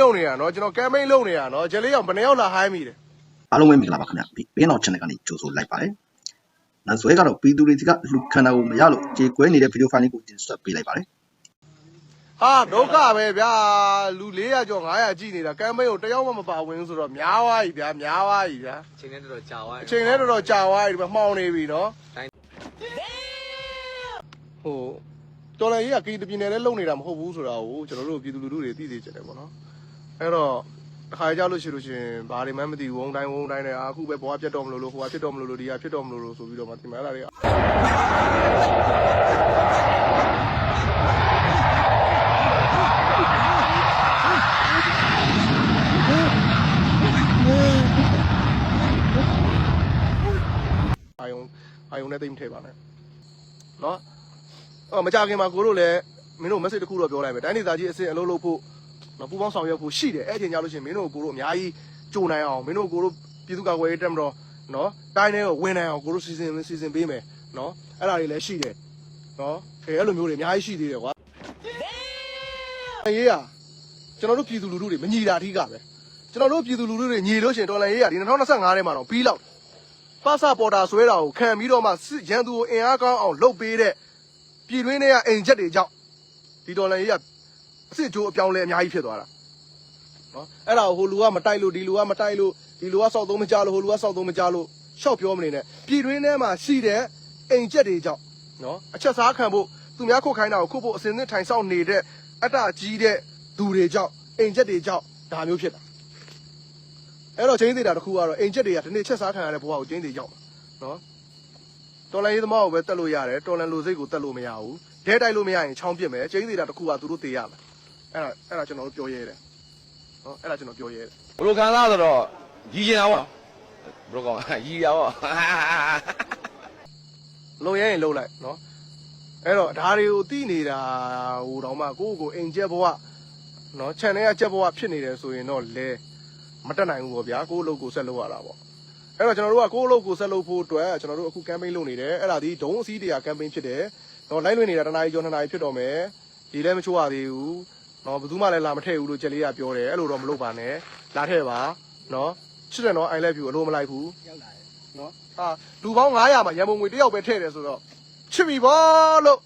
လုပ်နေတာနော်ကျွန်တော်ကမ်ပိန်းလုပ်နေတာနော်ဂျယ်လေးအောင်ဘယ်နှယောက်လာဟိုင်းမိတယ်အားလုံးပဲမင်္ဂလာပါခင်ဗျ။ဘေးနောက် channel ကနေကြိုဆိုလိုက်ပါတယ်။နောက်ဆွဲကတော့ပြည်သူတွေကလူခန္ဓာကိုမရလို့ကြေကွဲနေတဲ့ဗီဒီယိုဖိုင်လေးကိုတင်ဆက်ပေးလိုက်ပါတယ်ဟာဒုက္ခပဲဗျာလူ400ကျော်900ကြည့်နေတာကမ်ပိန်းကိုတယောက်မှမပါဝင်ဆိုတော့များသွားပြီဗျာများသွားပြီဗျာအချိန်နဲ့တော်တော်ကြာသွားအချိန်လည်းတော်တော်ကြာသွားပြီဒီမှာမှောင်နေပြီနော်ဟိုတော်လည်းကြီးကကီတပြင်းနယ်လည်းလုံနေတာမဟုတ်ဘူးဆိုတာကိုကျွန်တော်တို့ပြည်သူလူထုတွေသိသိချင်တယ်ပေါ့နော် အဲ့တော့တစ်ခါကြောက်လို့ရှိလို့ရှင်ဘာတွေမှမသိဘူးဝုံတိုင်းဝုံတိုင်းနဲ့အာအခုပဲဘွားပြတ်တော့မလို့လို့ဟိုကဖြစ်တော့မလို့လို့ဒီကဖြစ်တော့မလို့လို့ဆိုပြီးတော့မှဒီမှာအဲ့ဒါတွေကအာယုံအာယုံနဲ့တိတ်မထည့်ပါနဲ့နော်အော်မကြခင်မှာကိုတို့လည်းမင်းတို့ message တစ်ခုတော့ပြောလိုက်မယ်တိုင်းဒေသကြီးအစင်အလုပ်လုပ်ဖို့ နော်ပူပေါင်းဆောင်ရွက်ဖို့ရှိတယ်အဲ့အချိန်ကြလို့ရှိရင်မင်းတို့ကိုတို့အများကြီးကြိုနိုင်အောင်မင်းတို့ကိုတို့ပြည်သူ့ကာကွယ်ရေးတက်မတော်နော်တိုင်းထဲကိုဝင်နိုင်အောင်ကိုတို့စီစဉ်စီစဉ်ပေးမယ်နော်အဲ့ဒါတွေလည်းရှိတယ်နော်အဲအဲ့လိုမျိုးတွေအများကြီးရှိသေးတယ်ကွာရေးရကျွန်တော်တို့ပြည်သူလူထုတွေမညီတာအထီးကပဲကျွန်တော်တို့ပြည်သူလူထုတွေညီလို့ရှိရင်တော်လန်ရေးရဒီ2025ထဲမှာတော့ပြီးလောက်ပါစာပေါ်တာဆွဲတာကိုခံပြီးတော့မှစစ်ရန်သူကိုအင်အားကောင်းအောင်လုပ်ပေးတဲ့ပြည်တွင်းတွေကအိမ်ချက်တွေကြောင့်ဒီဒေါ်လာကြီးကအ စ်စ်ကြိုးအပြောင်းလဲအများကြီးဖြစ်သွားတာနော်အဲ့ဒါကိုဟိုလူကမတိုက်လို့ဒီလူကမတိုက်လို့ဒီလူကစောက်သုံးမကြလို့ဟိုလူကစောက်သုံးမကြလို့ရှောက်ပြောမနေနဲ့ပြည်တွင်းထဲမှာရှိတဲ့အိမ်ချက်တွေကြောင့်နော်အချက်စားခံဖို့သူများခုတ်ခိုင်းတာကိုခုတ်ဖို့အစင်းသစ်ထိုင်ဆောင်နေတဲ့အတ္တကြီးတဲ့သူတွေကြောင့်အိမ်ချက်တွေကြောင့်ဒါမျိုးဖြစ်တာအဲ့တော့ချင်းသေးတာတစ်ခုကတော့အိမ်ချက်တွေကဒီနေ့ချက်စားခံရတဲ့ဘဝကိုချင်းသေးရောက်မှာနော်တော်လန်ရေးသမားကိုပဲတက်လို့ရတယ်တော်လန်လူစိတ်ကိုတက်လို့မရဘူးဒဲတိုက်လို့မရရင်ချောင်းပြစ်မယ်ချင်းသေးတာတစ်ခုကသူတို့သေးရမယ် အဲ့ဒါအဲ့ဒါကျွန်တော်တို့ပြောရဲတယ်နော်အဲ့ဒါကျွန်တော်ပြောရဲတယ်ဘလိုခံစားဆိုတော့ရီကျင်တာပေါ့ဘလိုကောင်ရီရပေါ့လုံရဲရင်လုံလိုက်နော်အဲ့တော့ဒါတွေကိုသိနေတာဟိုတောင်မှကိုယ့်ကိုယ်အိမ်ချက်ဘဝနော် channel ကချက်ဘဝဖြစ်နေတယ်ဆိုရင်တော့လဲမတက်နိုင်ဘူးပေါ့ဗျာကိုယ့်အလုပ်ကိုဆက်လုပ်ရတာပေါ့အဲ့တော့ကျွန်တော်တို့ကကိုယ့်အလုပ်ကိုဆက်လုပ်ဖို့အတွက်ကျွန်တော်တို့အခု campaign လုပ်နေတယ်အဲ့ဒါဒီဒုံအစည်းတရား campaign ဖြစ်တယ်တော့လိုက်လွင်နေတာတနားရီကျော်နှစ်နာရီဖြစ်တော့မယ်ဒီလည်းမချိုးရသေးဘူး နော်ဘယ်သူမှလည်းလာမထည့်ဘူးလို့ကြက်လေးကပြောတယ်အဲ့လိုတော့မလုပ်ပါနဲ့လာထည့်ပါနော်ချစ်တယ်နော် I love you အလိုမလိုက်ဘူးရောက်လာတယ်နော်ဟာလူပေါင်း900မှာရန်ပုံငွေတစ်ယောက်ပဲထည့်တယ်ဆိုတော့ချစ်ပြီဗောလို့